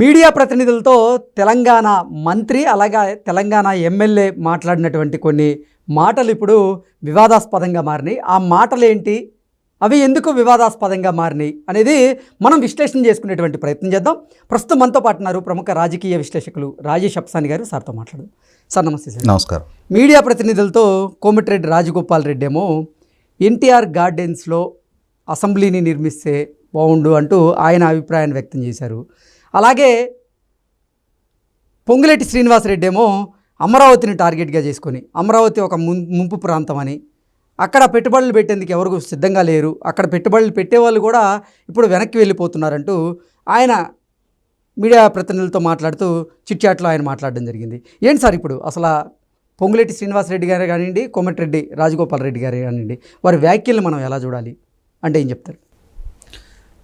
Media ప్రతినిధులతో తెలంగాణ మంత్రి అలాగే తెలంగాణ ఎమ్మెల్యే మాట్లాడినటువంటి కొన్ని మాటలు ఇప్పుడు వివాదాస్పదంగా మారినాయి. ఆ మాటలు ఏంటి అవి ఎందుకు వివాదాస్పదంగా మారినాయి అనేది మనం విశ్లేషణ చేసుకునేటువంటి ప్రయత్నం చేద్దాం. ప్రస్తుతం మనతో పాటు ఉన్నారు ప్రముఖ రాజకీయ విశ్లేషకులు రాజేష్ అప్సాని గారు. సార్తో మాట్లాడదాం. సార్ నమస్తే సార్. నమస్కారం. మీడియా ప్రతినిధులతో కోమటిరెడ్డి రాజగోపాల్ రెడ్డి ఏమో ఎన్టీఆర్ గార్డెన్స్లో అసెంబ్లీని నిర్మిస్తే బాగుండు అంటూ ఆయన అభిప్రాయాన్ని వ్యక్తం చేశారు. అలాగే పొంగులేటి శ్రీనివాసరెడ్డి ఏమో అమరావతిని టార్గెట్గా చేసుకొని అమరావతి ఒక ముం- ముంపు ప్రాంతం అని. అక్కడ పెట్టుబడులు పెట్టేందుకు ఎవరు సిద్ధంగా లేరు. అక్కడ పెట్టుబడులు పెట్టేవాళ్ళు కూడా ఇప్పుడు వెనక్కి వెళ్ళిపోతున్నారంటూ ఆయన మీడియా ప్రతినిధులతో మాట్లాడుతూ చిట్చాట్లో ఆయన మాట్లాడడం జరిగింది. ఏంటి సార్ ఇప్పుడు అసలు ఆ పొంగులేటి శ్రీనివాసరెడ్డి గారు కానివ్వండి కోమటిరెడ్డి రాజగోపాల్ రెడ్డి గారు కానివ్వండి వారి వ్యాఖ్యలను మనం ఎలా చూడాలి? అంటే ఏం చెప్తారు?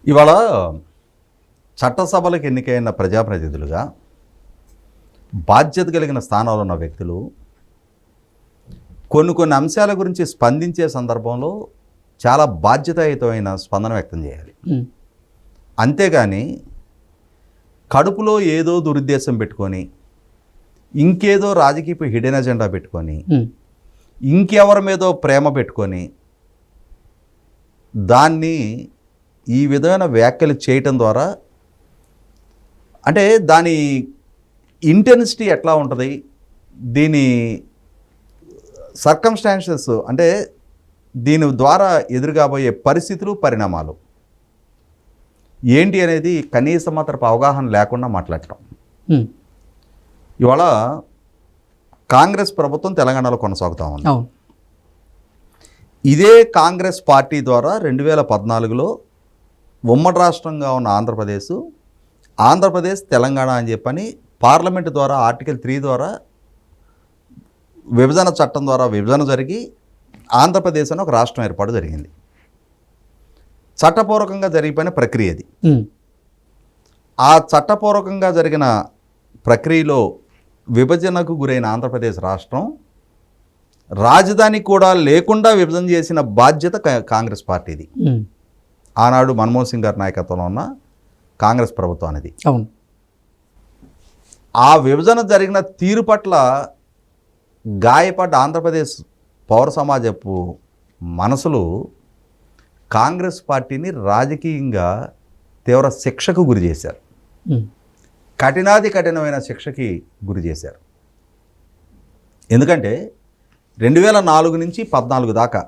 ఇవాళ చట్టసభలకు ఎన్నికైన ప్రజాప్రతినిధులుగా బాధ్యత కలిగిన స్థానంలో ఉన్న వ్యక్తులు కొన్ని కొన్ని అంశాల గురించి స్పందించే సందర్భంలో చాలా బాధ్యతాయుతమైన స్పందన వ్యక్తం చేయాలి. అంతేగాని కడుపులో ఏదో దురుద్దేశం పెట్టుకొని ఇంకేదో రాజకీయ హిడెన్ అజెండా పెట్టుకొని ఇంకెవరి మీదో ప్రేమ పెట్టుకొని దాన్ని ఈ విధమైన వ్యాఖ్యలు చేయటం ద్వారా అంటే దాని ఇంటెన్సిటీ ఎట్లా ఉంటుంది? దీని సర్కమ్స్టాన్సెస్ అంటే దీని ద్వారా ఎదురుగాబోయే పరిస్థితులు పరిణామాలు. ఏంటి అనేది కనీస మాత్రపు అవగాహన లేకుండా మాట్లాడటం. ఇవాళ కాంగ్రెస్ ప్రభుత్వం తెలంగాణలో కొనసాగుతా ఉంది. ఇదే కాంగ్రెస్ పార్టీ ద్వారా రెండు వేల పద్నాలుగులో ఉమ్మడి రాష్ట్రంగా ఉన్న ఆంధ్రప్రదేశ్ ఆంధ్రప్రదేశ్ తెలంగాణ అని చెప్పని పార్లమెంటు ద్వారా ఆర్టికల్ త్రీ ద్వారా విభజన చట్టం ద్వారా విభజన జరిగి ఆంధ్రప్రదేశ్ అని ఒక రాష్ట్రం ఏర్పాటు జరిగింది. చట్టపూర్వకంగా జరిగిపోయిన ప్రక్రియ ఉమ్, ఆ చట్టపూర్వకంగా జరిగిన ప్రక్రియలో విభజనకు గురైన ఆంధ్రప్రదేశ్ రాష్ట్రం రాజధాని కూడా లేకుండా విభజన చేసిన బాధ్యత కాంగ్రెస్ పార్టీది. ఆనాడు మన్మోహన్ సింగ్ గారి నాయకత్వంలో ఉన్న కాంగ్రెస్ ప్రభుత్వానిది అవును. ఆ విభజన జరిగిన తీరు పట్ల గాయపడ్డ ఆంధ్రప్రదేశ్ పౌర సమాజపు మనసులు కాంగ్రెస్ పార్టీని రాజకీయంగా తీవ్ర శిక్షకు గురి చేశారు. కఠినాది కఠినమైన శిక్షకి గురి చేశారు. ఎందుకంటే రెండు వేల నాలుగు నుంచి పద్నాలుగు దాకా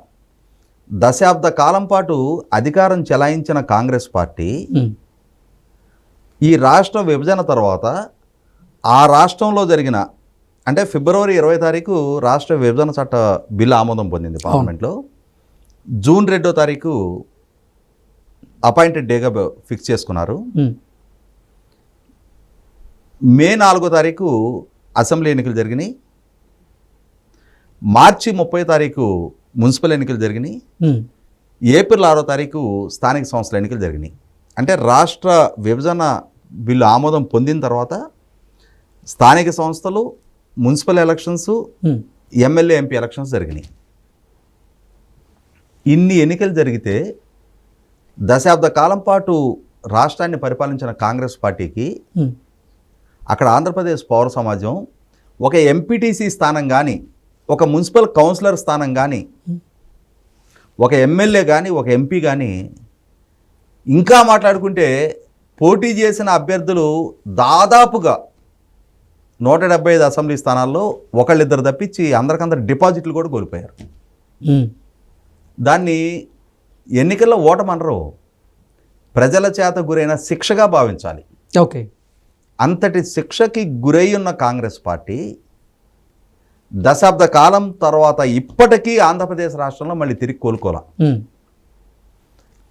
దశాబ్ద కాలం పాటు అధికారం చెలాయించిన కాంగ్రెస్ పార్టీ ఈ రాష్ట్ర విభజన తర్వాత ఆ రాష్ట్రంలో జరిగిన అంటే ఫిబ్రవరి ఇరవై తారీఖు రాష్ట్ర విభజన చట్ట బిల్లు ఆమోదం పొందింది పార్లమెంట్లో. జూన్ రెండో తారీఖు అపాయింటెడ్ డేగా ఫిక్స్ చేసుకున్నారు. మే నాలుగో తారీఖు అసెంబ్లీ ఎన్నికలు జరిగినాయి. మార్చి ముప్పై తారీఖు మున్సిపల్ ఎన్నికలు జరిగినాయి. ఏప్రిల్ ఆరో తారీఖు స్థానిక సంస్థల ఎన్నికలు జరిగినాయి. అంటే రాష్ట్ర విభజన బిల్లు ఆమోదం పొందిన తర్వాత స్థానిక సంస్థలు municipal elections MLA MP elections జరిగినాయి. ఇన్ని ఎన్నికలు జరిగితే దశాబ్ద కాలం పాటు రాష్ట్రాన్ని పరిపాలించిన కాంగ్రెస్ పార్టీకి అక్కడ ఆంధ్రప్రదేశ్ పౌర సమాజం ఒక ఎంపీటీసీ స్థానం కానీ ఒక మున్సిపల్ కౌన్సిలర్ స్థానం కానీ ఒక ఎమ్మెల్యే కానీ ఒక ఎంపీ కానీ ఇంకా మాట్లాడుకుంటే పోటీ చేసిన అభ్యర్థులు దాదాపుగా నూట డెబ్బై ఐదు అసెంబ్లీ స్థానాల్లో ఒకళ్ళిద్దరు తప్పించి అందరికందరు డిపాజిట్లు కూడా కోల్పోయారు. దాన్ని ఎన్నికల్లో ఓటమనరు ప్రజల చేత గురైన శిక్షగా భావించాలి. ఓకే. అంతటి శిక్షకి గురై ఉన్న కాంగ్రెస్ పార్టీ దశాబ్ద కాలం తర్వాత ఇప్పటికీ ఆంధ్రప్రదేశ్ రాష్ట్రంలో మళ్ళీ తిరిగి కోలుకోలే.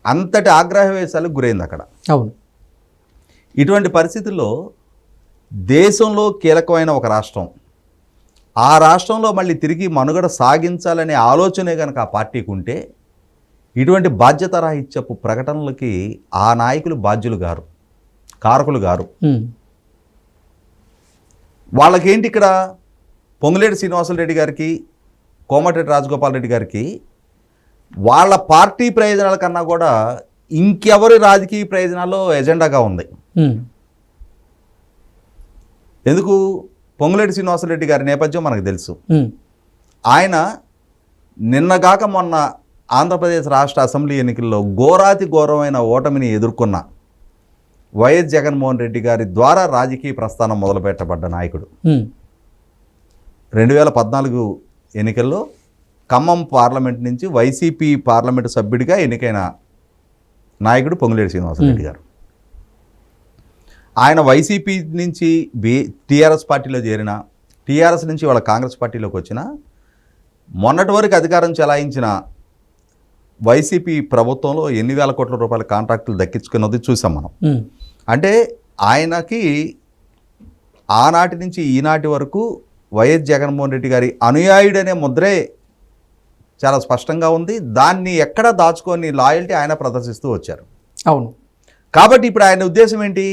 అంతటి ఆగ్రహవేశాలకు గురైంది అక్కడ అవును. ఇటువంటి పరిస్థితుల్లో దేశంలో కీలకమైన ఒక రాష్ట్రం. ఆ రాష్ట్రంలో మళ్ళీ తిరిగి మనుగడ సాగించాలనే ఆలోచనే కనుక ఆ పార్టీకి ఉంటే ఇటువంటి బాధ్యత రాహిత్యపు ప్రకటనలకి ఆ నాయకులు బాధ్యులు గారు కారకులు గారు. వాళ్ళకేంటి ఇక్కడ పొంగులేటి శ్రీనివాసరెడ్డి గారికి కోమటిరెడ్డి రాజగోపాల్ రెడ్డి గారికి వాళ్ళ పార్టీ ప్రయోజనాల కన్నా కూడా ఇంకెవరి రాజకీయ ప్రయోజనాలు ఎజెండాగా ఉంది? ఎందుకు? పొంగులేటి శ్రీనివాసరెడ్డి గారి నేపథ్యం మనకు తెలుసు. ఆయన నిన్నగాక మొన్న ఆంధ్రప్రదేశ్ రాష్ట్ర అసెంబ్లీ ఎన్నికల్లో ఘోరాతి ఘోరమైన ఓటమిని ఎదుర్కొన్న వైఎస్ జగన్మోహన్ రెడ్డి గారి ద్వారా రాజకీయ ప్రస్థానం మొదలుపెట్టబడ్డ నాయకుడు. రెండు వేల పద్నాలుగు ఎన్నికల్లో ఖమ్మం పార్లమెంట్ నుంచి వైసీపీ పార్లమెంటు సభ్యుడిగా ఎన్నికైన నాయకుడు పొంగులేటి శ్రీనివాసరెడ్డి గారు. ఆయన వైసీపీ నుంచి బి టీఆర్ఎస్ పార్టీలో చేరిన టీఆర్ఎస్ నుంచి వాళ్ళ కాంగ్రెస్ పార్టీలోకి వచ్చిన మొన్నటి వరకు అధికారం చెలాయించిన వైసీపీ ప్రభుత్వంలో ఎన్ని వేల కోట్ల రూపాయల కాంట్రాక్టులు దక్కించుకున్నది చూసాం మనం. అంటే ఆయనకి ఆనాటి నుంచి ఈనాటి వరకు వైఎస్ జగన్మోహన్ రెడ్డి గారి అనుయాయుడనే ముద్రే చాలా స్పష్టంగా ఉంది. దాన్ని ఎక్కడ దాచుకొని లాయల్టీ ఆయన ప్రదర్శిస్తూ వచ్చారు. అవును. కాబట్టి ఇప్పుడు ఆయన ఉద్దేశం ఏంటి?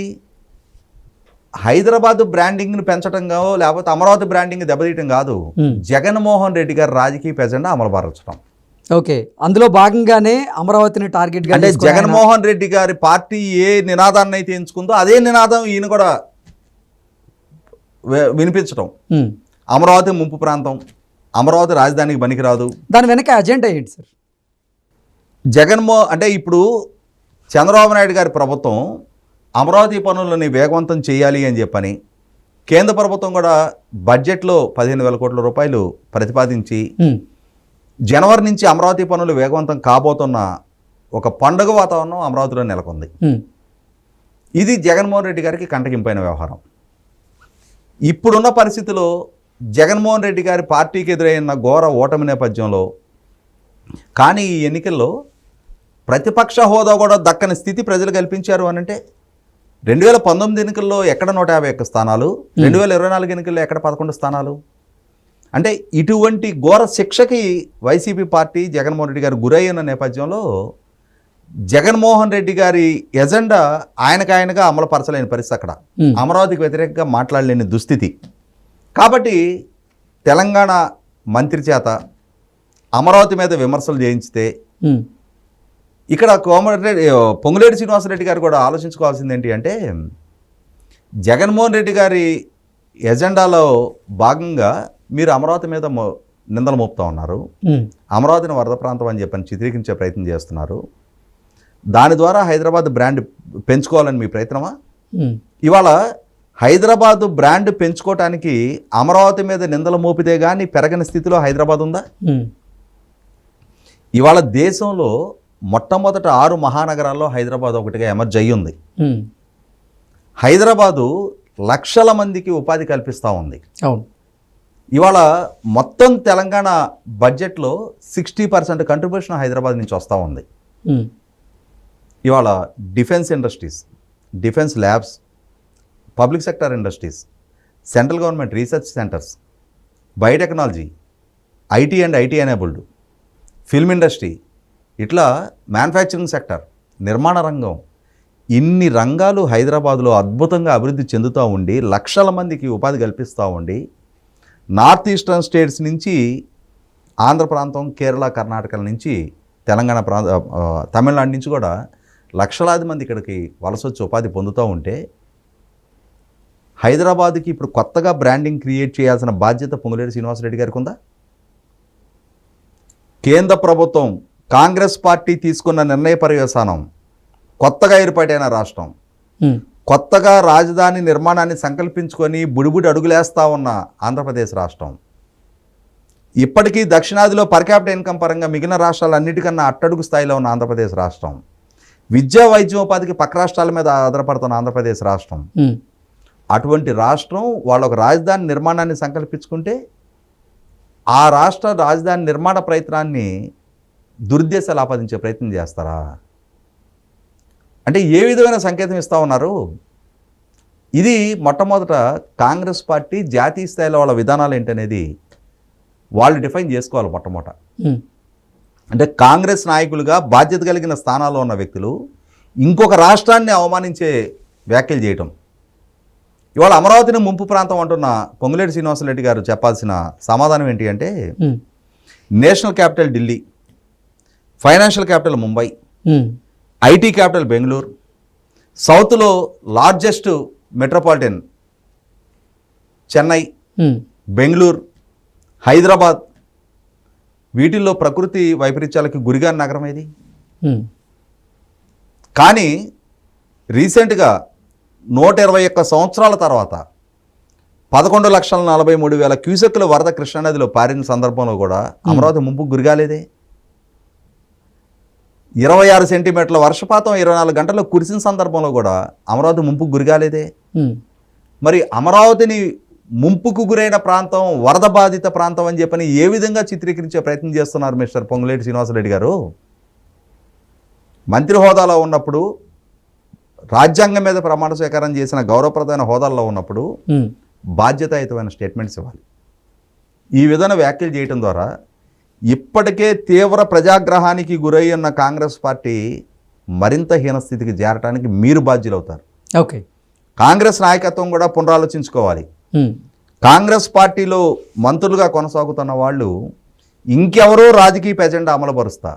హైదరాబాద్ బ్రాండింగ్ను పెంచడంగా లేకపోతే అమరావతి బ్రాండింగ్ దెబ్బతీయటం కాదు. జగన్మోహన్ రెడ్డి గారి రాజకీయ ఎజెండా అమలుపరచడం ఓకే. అందులో భాగంగానే అమరావతిని టార్గెట్గా అంటే జగన్మోహన్ రెడ్డి గారి పార్టీ ఏ నినాదాన్ని అయితే ఎంచుకుందో అదే నినాదం ఈయన కూడా వినిపించడం అమరావతి ముంపు ప్రాంతం. అమరావతి రాజధానికి పనికిరాదు. దాని వెనక అజెండా ఏంటి సార్. జగన్మో అంటే ఇప్పుడు చంద్రబాబు నాయుడు గారి ప్రభుత్వం అమరావతి పనులని వేగవంతం చేయాలి అని చెప్పని కేంద్ర ప్రభుత్వం కూడా బడ్జెట్లో పదిహేను వేల కోట్ల రూపాయలు ప్రతిపాదించి జనవరి నుంచి అమరావతి పనులు వేగవంతం కాబోతున్న ఒక పండుగ వాతావరణం అమరావతిలో నెలకొంది. ఇది జగన్మోహన్ రెడ్డి గారికి కంటకింపైన వ్యవహారం. ఇప్పుడున్న పరిస్థితిలో జగన్మోహన్ రెడ్డి గారి పార్టీకి ఎదురైన ఘోర ఓటమి నేపథ్యంలో కానీ ఈ ఎన్నికల్లో ప్రతిపక్ష హోదా కూడా దక్కని స్థితి ప్రజలు కల్పించారు అని అంటే రెండు వేల పంతొమ్మిది ఎన్నికల్లో ఎక్కడ నూట యాభై ఒక్క స్థానాలు రెండు వేల ఇరవై నాలుగు ఎన్నికల్లో ఎక్కడ పదకొండు స్థానాలు? అంటే ఇటువంటి ఘోర శిక్షకి వైసీపీ పార్టీ జగన్మోహన్ రెడ్డి గారు గురయ్యున్న నేపథ్యంలో జగన్మోహన్ రెడ్డి గారి ఎజెండా ఆయనకు ఆయనగా అమలుపరచలేని పరిస్థితి అక్కడ. అమరావతికి వ్యతిరేకంగా మాట్లాడలేని దుస్థితి. కాబట్టి తెలంగాణ మంత్రి చేత అమరావతి మీద విమర్శలు చేయించితే ఇక్కడ కోమటిరెడ్డి పొంగులేటి శ్రీనివాసరెడ్డి గారు కూడా ఆలోచించుకోవాల్సింది ఏంటి అంటే జగన్మోహన్ రెడ్డి గారి ఎజెండాలో భాగంగా మీరు అమరావతి మీద నిందలు మోపుతా ఉన్నారు. అమరావతిని వరద ప్రాంతం అని చెప్పని చిత్రీకరించే ప్రయత్నం చేస్తున్నారు. దాని ద్వారా హైదరాబాద్ బ్రాండ్ పెంచుకోవాలని మీ ప్రయత్నమా? ఇవాళ హైదరాబాద్ బ్రాండ్ పెంచుకోవటానికి అమరావతి మీద నిందలు మోపితే కానీ పెరగని స్థితిలో హైదరాబాద్ ఉందా? ఇవాళ దేశంలో మొట్టమొదట ఆరు మహానగరాల్లో హైదరాబాద్ ఒకటిగా ఎమర్జ్ అయ్యి ఉంది. హైదరాబాదు లక్షల మందికి ఉపాధి కల్పిస్తూ ఉంది. అవును. ఇవాళ మొత్తం తెలంగాణ బడ్జెట్లో సిక్స్టీ పర్సెంట్ కంట్రిబ్యూషన్ హైదరాబాద్ నుంచి వస్తూ ఉంది. ఇవాళ defence industries defence labs public sector industries central government research centres biotechnology IT and IT enabled film industry ఇట్లా మ్యానుఫ్యాక్చరింగ్ సెక్టర్ నిర్మాణ రంగం ఇన్ని రంగాలు హైదరాబాద్లో అద్భుతంగా అభివృద్ధి చెందుతూ ఉండి లక్షల మందికి ఉపాధి కల్పిస్తూ ఉండి నార్త్ ఈస్టర్న్ స్టేట్స్ నుంచి ఆంధ్ర ప్రాంతం కేరళ కర్ణాటకల నుంచి తెలంగాణ ప్రాంత తమిళనాడు నుంచి కూడా లక్షలాది మంది ఇక్కడికి వలస వచ్చి ఉపాధి పొందుతూ ఉంటే హైదరాబాద్కి ఇప్పుడు కొత్తగా బ్రాండింగ్ క్రియేట్ చేయాల్సిన బాధ్యత పొంగులేటి శ్రీనివాసరెడ్డి గారికి ఉందా? కేంద్ర ప్రభుత్వం కాంగ్రెస్ పార్టీ తీసుకున్న నిర్ణయ పర్యవసానం కొత్తగా ఏర్పాటైన రాష్ట్రం. కొత్తగా రాజధాని నిర్మాణాన్ని సంకల్పించుకొని బుడిబుడి అడుగులేస్తా ఉన్న ఆంధ్రప్రదేశ్ రాష్ట్రం. ఇప్పటికీ దక్షిణాదిలో పర్ క్యాపిటల్ ఇన్కమ్ పరంగా మిగిలిన రాష్ట్రాలన్నిటికన్నా అట్టడుగు స్థాయిలో ఉన్న ఆంధ్రప్రదేశ్ రాష్ట్రం. విద్యా వైద్యోపాధికి పక్క రాష్ట్రాల మీద ఆధారపడుతున్న ఆంధ్రప్రదేశ్ రాష్ట్రం. అటువంటి రాష్ట్రం వాళ్ళ ఒక రాజధాని నిర్మాణాన్ని సంకల్పించుకుంటే ఆ రాష్ట్ర రాజధాని నిర్మాణ ప్రయత్నాన్ని దుర్దేశాలు ఆపాదించే ప్రయత్నం చేస్తారా? అంటే ఏ విధమైన సంకేతం ఇస్తా ఉన్నారు? ఇది మొట్టమొదట కాంగ్రెస్ పార్టీ జాతీయ స్థాయిలో వాళ్ళ విధానాలు ఏంటనేది వాళ్ళు డిఫైన్ చేసుకోవాలి మొట్టమొదట. అంటే కాంగ్రెస్ నాయకులుగా బాధ్యత కలిగిన స్థానాల్లో ఉన్న వ్యక్తులు ఇంకొక రాష్ట్రాన్ని అవమానించే వ్యాఖ్యలు చేయటం. ఇవాళ అమరావతిని ముంపు ప్రాంతం అంటున్న పొంగులేటి శ్రీనివాసరెడ్డి గారు చెప్పాల్సిన సమాధానం ఏంటి అంటే national capital Delhi financial capital Mumbai IT capital Bengaluru సౌత్లో లార్జెస్ట్ మెట్రోపాలిటన్ చెన్నై బెంగళూరు హైదరాబాద్ వీటిల్లో ప్రకృతి వైపరీత్యాలకి గురిగాని నగరం ఏది? కానీ రీసెంట్గా నూట ఇరవై ఒక్క సంవత్సరాల తర్వాత పదకొండు లక్షల నలభై మూడు వేల క్యూసెక్కుల వరద కృష్ణానదిలో పారిన సందర్భంలో కూడా అమరావతి ముంపు గురిగాలేదే. ఇరవై ఆరు సెంటీమీటర్ల వర్షపాతం ఇరవై నాలుగు గంటల్లో కురిసిన సందర్భంలో కూడా అమరావతి ముంపు గురిగాలేదే. మరి అమరావతిని ముంపుకు గురైన ప్రాంతం వరద బాధిత ప్రాంతం అని చెప్పని ఏ విధంగా చిత్రీకరించే ప్రయత్నం చేస్తున్నారు మిస్టర్ పొంగులేటి శ్రీనివాసరెడ్డి గారు? మంత్రి హోదాలో ఉన్నప్పుడు రాజ్యాంగం మీద ప్రమాణ స్వీకారం చేసిన గౌరవప్రదమైన హోదాల్లో ఉన్నప్పుడు బాధ్యతాయుతమైన స్టేట్మెంట్స్ ఇవ్వాలి. ఈ విధంగా వ్యాఖ్యలు చేయటం ద్వారా ఇప్పటికే తీవ్ర ప్రజాగ్రహానికి గురై ఉన్న కాంగ్రెస్ పార్టీ మరింత హీనస్థితికి చేరటానికి మీరు బాధ్యులవుతారు. ఓకే. కాంగ్రెస్ నాయకత్వం కూడా పునరాలోచించుకోవాలి. కాంగ్రెస్ పార్టీలో మంత్రులుగా కొనసాగుతున్న వాళ్ళు ఇంకెవరో రాజకీయ ఎజెండా అమలుపరుస్తా.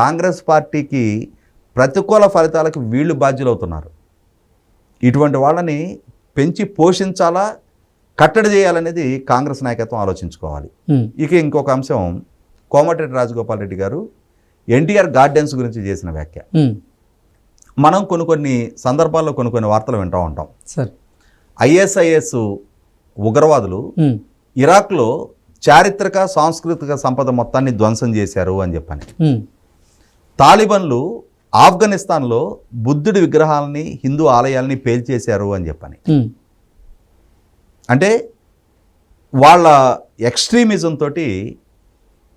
కాంగ్రెస్ పార్టీకి ప్రతికూల ఫలితాలకు వీళ్ళు బాధ్యులవుతున్నారు. ఇటువంటి వాళ్ళని పెంచి పోషించాలా కట్టడి చేయాలనేది కాంగ్రెస్ నాయకత్వం ఆలోచించుకోవాలి. ఇక ఇంకొక అంశం కోమటిరెడ్డి రాజగోపాల్ రెడ్డి గారు ఎన్టీఆర్ గార్డెన్స్ గురించి చేసిన వ్యాఖ్య. మనం కొన్ని కొన్ని సందర్భాల్లో కొన్ని కొన్ని వార్తలు వింటూ ఉంటాం. సరే. ఐఎస్ఐఎస్ ఉగ్రవాదులు ఇరాక్లో చారిత్రక సాంస్కృతిక సంపద మొత్తాన్ని ధ్వంసం చేశారు అని చెప్పని. తాలిబన్లు ఆఫ్ఘనిస్తాన్లో బుద్ధుడి విగ్రహాలని హిందూ ఆలయాల్ని పేల్చేశారు అని చెప్పని. అంటే వాళ్ళ ఎక్స్ట్రీమిజం తోటి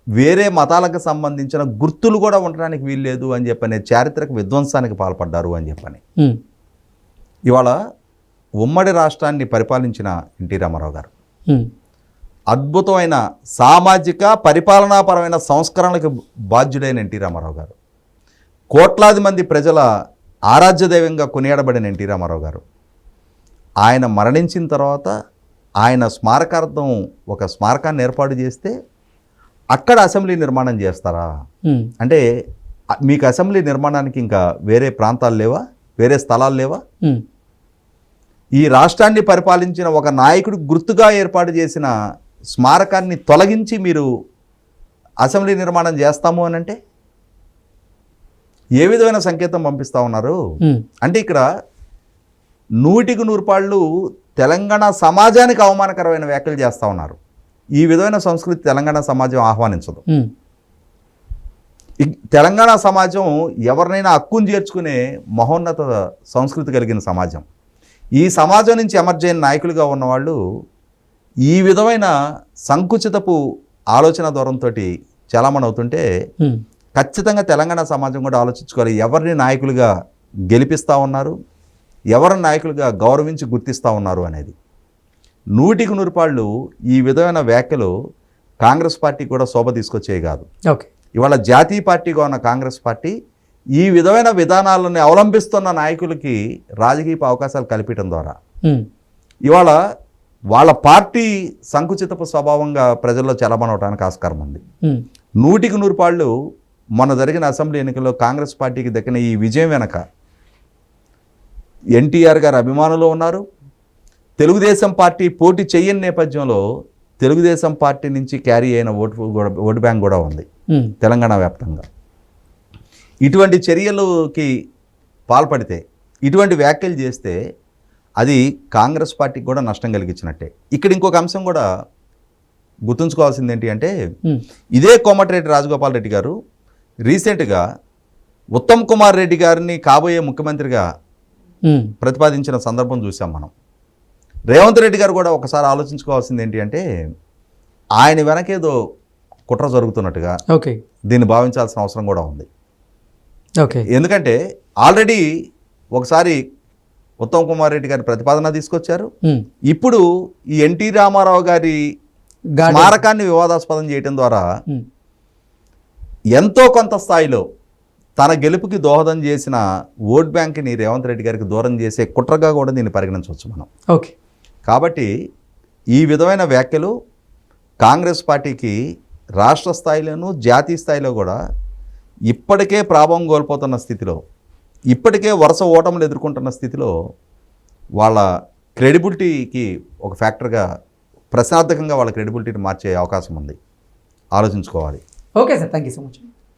వేరే మతాలకు సంబంధించిన గుర్తులు కూడా ఉండడానికి వీల్లేదు అని చెప్పని చారిత్రక విధ్వంసానికి పాల్పడ్డారు అని చెప్పని. ఇవాళ ఉమ్మడి రాష్ట్రాన్ని పరిపాలించిన ఎన్టీ రామారావు గారు. అద్భుతమైన సామాజిక పరిపాలనాపరమైన సంస్కరణలకు బాధ్యుడైన ఎన్టీ రామారావు గారు. కోట్లాది మంది ప్రజల ఆరాధ్య దైవంగా కొనియాడబడిన ఎన్టీ రామారావు గారు. ఆయన మరణించిన తర్వాత ఆయన స్మారకార్థం ఒక స్మారకాన్ని ఏర్పాటు చేస్తే అక్కడ అసెంబ్లీ నిర్మాణం చేస్తారా? అంటే మీకు అసెంబ్లీ నిర్మాణానికి ఇంకా వేరే ప్రాంతాలు లేవా? వేరే స్థలాలు లేవా? ఈ రాష్ట్రాన్ని పరిపాలించిన ఒక నాయకుడు గుర్తుగా ఏర్పాటు చేసిన స్మారకాన్ని తొలగించి మీరు అసెంబ్లీ నిర్మాణం చేస్తాము అని అంటే ఏ విధమైన సంకేతం పంపిస్తా ఉన్నారు? అంటే ఇక్కడ నూటికి నూరు పాళ్ళు తెలంగాణ సమాజానికి అవమానకరమైన వ్యాఖ్యలు చేస్తూ ఉన్నారు. ఈ విధమైన సంస్కృతి తెలంగాణ సమాజం ఆహ్వానించదు. తెలంగాణ సమాజం ఎవరినైనా హక్కును చేర్చుకునే మహోన్నత సంస్కృతి కలిగిన సమాజం. ఈ సమాజం నుంచి ఎమర్జ్ అయిన నాయకులుగా ఉన్నవాళ్ళు ఈ విధమైన సంకుచితపు ఆలోచన ధోరణితో చలామణి అవుతుంటే ఖచ్చితంగా తెలంగాణ సమాజం కూడా ఆలోచించుకోవాలి. ఎవరిని నాయకులుగా గెలిపిస్తూ ఉన్నారు? ఎవరిని నాయకులుగా గౌరవించి గుర్తిస్తూ ఉన్నారు అనేది. నూటికి నూరుపాళ్ళు ఈ విధమైన వ్యాఖ్యలు కాంగ్రెస్ పార్టీ కూడా శోభ తీసుకొచ్చేవి కాదు. ఓకే. ఇవాళ జాతీయ పార్టీగా ఉన్న కాంగ్రెస్ పార్టీ ఈ విధమైన విధానాలను అవలంబిస్తున్న నాయకులకి రాజకీయ అవకాశాలు కల్పించడం ద్వారా. ఇవాళ వాళ్ళ పార్టీ సంకుచితపు స్వభావంగా ప్రజల్లో చలమనవడానికి ఆస్కారం ఉంది. నూటికి నూరు పాళ్ళు మొన్న జరిగిన అసెంబ్లీ ఎన్నికల్లో కాంగ్రెస్ పార్టీకి దక్కిన ఈ విజయం వెనక ఎన్టీఆర్ గారు అభిమానులు ఉన్నారు. తెలుగుదేశం పార్టీ పోటీ చేయని నేపథ్యంలో తెలుగుదేశం పార్టీ నుంచి క్యారీ అయిన ఓటు ఓటు బ్యాంక్ కూడా ఉంది. తెలంగాణ వ్యాప్తంగా. ఇటువంటి చర్యలకి పాల్పడితే ఇటువంటి వ్యాఖ్యలు చేస్తే అది కాంగ్రెస్ పార్టీకి కూడా నష్టం కలిగించినట్టే. ఇక్కడ ఇంకొక అంశం కూడా గుర్తుంచుకోవాల్సింది ఏంటి అంటే ఇదే కోమటిరెడ్డి రాజగోపాల్ రెడ్డి గారు రీసెంట్గా ఉత్తమ్ కుమార్ రెడ్డి గారిని కాబోయే ముఖ్యమంత్రిగా ప్రతిపాదించిన సందర్భం చూసాం మనం. రేవంత్ రెడ్డి గారు కూడా ఒకసారి ఆలోచించుకోవాల్సింది ఏంటి అంటే ఆయన వెనకేదో కుట్ర జరుగుతున్నట్టుగా ఓకే. దీన్ని భావించాల్సిన అవసరం కూడా ఉంది. ఓకే. ఎందుకంటే ఆల్రెడీ ఒకసారి ఉత్తమ్ కుమార్ రెడ్డి గారి ప్రతిపాదన తీసుకొచ్చారు. ఇప్పుడు ఈ ఎన్టీ రామారావు గారి స్మారకాన్ని వివాదాస్పదం చేయడం ద్వారా ఎంతో కొంత స్థాయిలో తన గెలుపుకి దోహదం చేసిన ఓట్ బ్యాంక్ని రేవంత్ రెడ్డి గారికి దూరం చేసే కుట్రగా కూడా దీన్ని పరిగణించవచ్చు మనం. ఓకే. కాబట్టి ఈ విధమైన వ్యాఖ్యలు కాంగ్రెస్ పార్టీకి రాష్ట్ర స్థాయిలోనూ జాతీయ స్థాయిలో కూడా ఇప్పటికే ప్రాభవం కోల్పోతున్న స్థితిలో ఇప్పటికే వరుస ఓటములు ఎదుర్కొంటున్న స్థితిలో వాళ్ళ క్రెడిబిలిటీకి ఒక ఫ్యాక్టర్గా ప్రశ్నార్థకంగా వాళ్ళ క్రెడిబిలిటీని మార్చే అవకాశం ఉంది. ఆలోచించుకోవాలి. okay sir thank you so much